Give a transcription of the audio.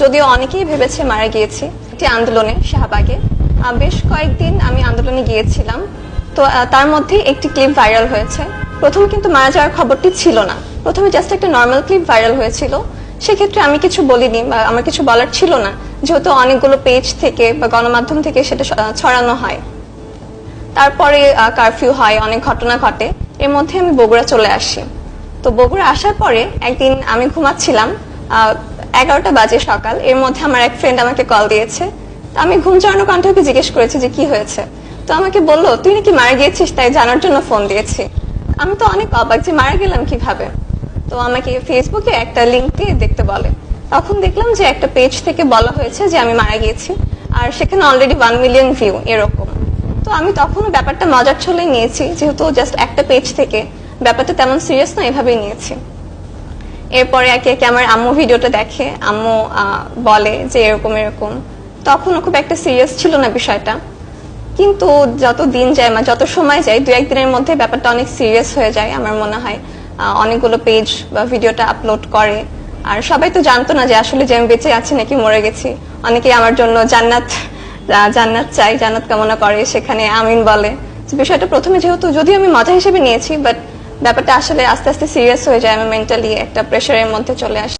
যদিও অনেকেই ভেবেছে মারা গিয়েছি একটি আন্দোলনে শাহবাগে। বেশ কয়েকদিন আমি আন্দোলনে গিয়েছিলাম। তো তার মধ্যে একটি ক্লিপ ভাইরাল হয়েছে। প্রথমে কিন্তু মারা যাওয়ার খবরটি ছিল না। প্রথমে জাস্ট একটা নর্মাল ক্লিপ ভাইরাল হয়েছিল। সেক্ষেত্রে আমি কিছু বলিনি বা আমার কিছু বলার ছিল না। যেহেতু অনেকগুলো পেজ থেকে বা গণমাধ্যম থেকে সেটা ছড়ানো হয়। তারপরে কারফিউ হয়, অনেক ঘটনা ঘটে। এর মধ্যে আমি বগুড়া চলে আসি। তো বগুড়া আসার পরে একদিন আমি ঘুমাচ্ছিলাম। এগারোটা বাজে সকাল। এর মধ্যে আমার এক ফ্রেন্ড আমাকে কল দিয়েছে। আমি ঘুম চড়ানো কণ্ঠকে জিজ্ঞেস করেছি যে কি হয়েছে? তো আমাকে বলল, তুই নাকি মারা গিয়েছিস, তাই জানার জন্য ফোন দিয়েছি। আমি তো অনেক অবাক যে মারা গেলাম কীভাবে। তো আমাকে ফেসবুকে একটা লিঙ্ক দিয়ে দেখতে বলে। তখন দেখলাম যে একটা পেজ থেকে বলা হয়েছে যে আমি মারা গিয়েছি, আর সেখানে অলরেডি ওয়ান মিলিয়ন ভিউ এরকম। তো আমি তখনও ব্যাপারটা মজার ছলে নিয়েছি, যেহেতু জাস্ট একটা পেজ থেকে। ব্যাপারটা তেমন সিরিয়াস না, এভাবেই নিয়েছি। এরপরে একে একে আমার আম্মু ভিডিওটা দেখে, আম্মু বলে যে এরকম এরকম। তখনও খুব একটা সিরিয়াস ছিল না বিষয়টা। কিন্তু যত দিন যায় বা যত সময় যায় দু একদিনের মধ্যে ব্যাপারটা অনেক সিরিয়াস হয়ে যায় আমার মনে হয়। অনেকগুলো পেজ বা ভিডিওটা আপলোড করে। আর সবাই তো জানতো না যে আসলে যে আমি বেঁচে আছি নাকি মরে গেছি। অনেকেই আমার জন্য জান্নাত জান্নাত চাই জান্নাত কামনা করে, সেখানে আমিন বলে। বিষয়টা প্রথমে যেহেতু, যদিও আমি মজা হিসেবে নিয়েছি বাট ব্যাপারটা আসলে আস্তে আস্তে সিরিয়াস হয়ে যায় আমি মেন্টালি একটা প্রেশারের মধ্যে চলে আসি